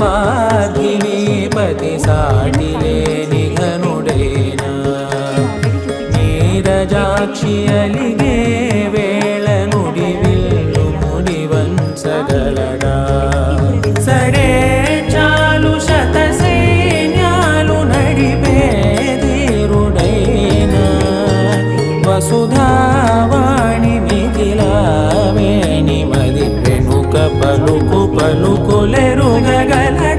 పార్థివీపతి సాటి లేని ఘనుడేనా నీరజాక్షి అలిగే వేళ నుడి విల్లు ముడి వంచగలడా సరే చాలు శత సైన్యాలు నడిపే ధీరుడైనా? వసుధావాణి మిథిలావేణి మది వెనుక పలుకు పలుకులెరుగగల